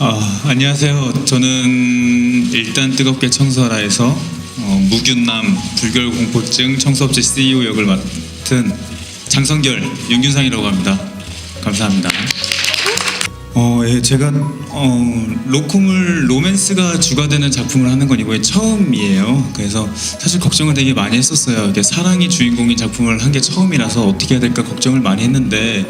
아, 안녕하세요. 저는 일단 뜨겁게 청소하라에서 어, 무균남 불결 공포증 청소업체 CEO 역을 맡은 장성결 윤균상이라고 합니다. 감사합니다. 어, 예, 제가 어, 로코물 로맨스가 주가 되는 작품을 하는 건 이번에 처음이에요. 그래서 사실 걱정을 되게 많이 했었어요. 이게 사랑이 주인공인 작품을 한 게 처음이라서 어떻게 해야 될까 걱정을 많이 했는데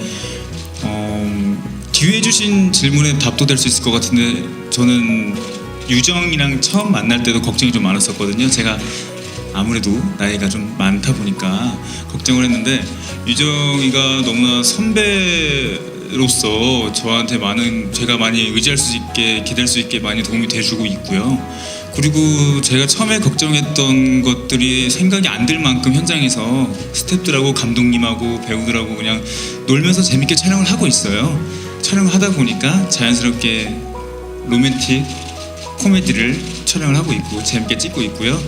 어, 뒤에 주신 질문에 답도 될 수 있을 것 같은데 저는 유정이랑 처음 만날 때도 걱정이 좀 많았었거든요. 제가 아무래도 나이가 좀 많다 보니까 걱정을 했는데 유정이가 너무나 선배로서 저한테 많은 제가 많이 의지할 수 있게 기댈 수 있게 많이 도움이 돼주고 있고요. 그리고 제가 처음에 걱정했던 것들이 생각이 안 들 만큼 현장에서 스태프들하고 감독님하고 배우들하고 그냥 놀면서 재밌게 촬영을 하고 있어요. 촬영을 하다 보니까 자연스럽게 로맨틱 코미디를 촬영을 하고 있고 재밌게 찍고 있고요.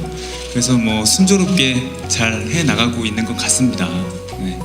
그래서 뭐 순조롭게 잘 해 나가고 있는 것 같습니다. 네.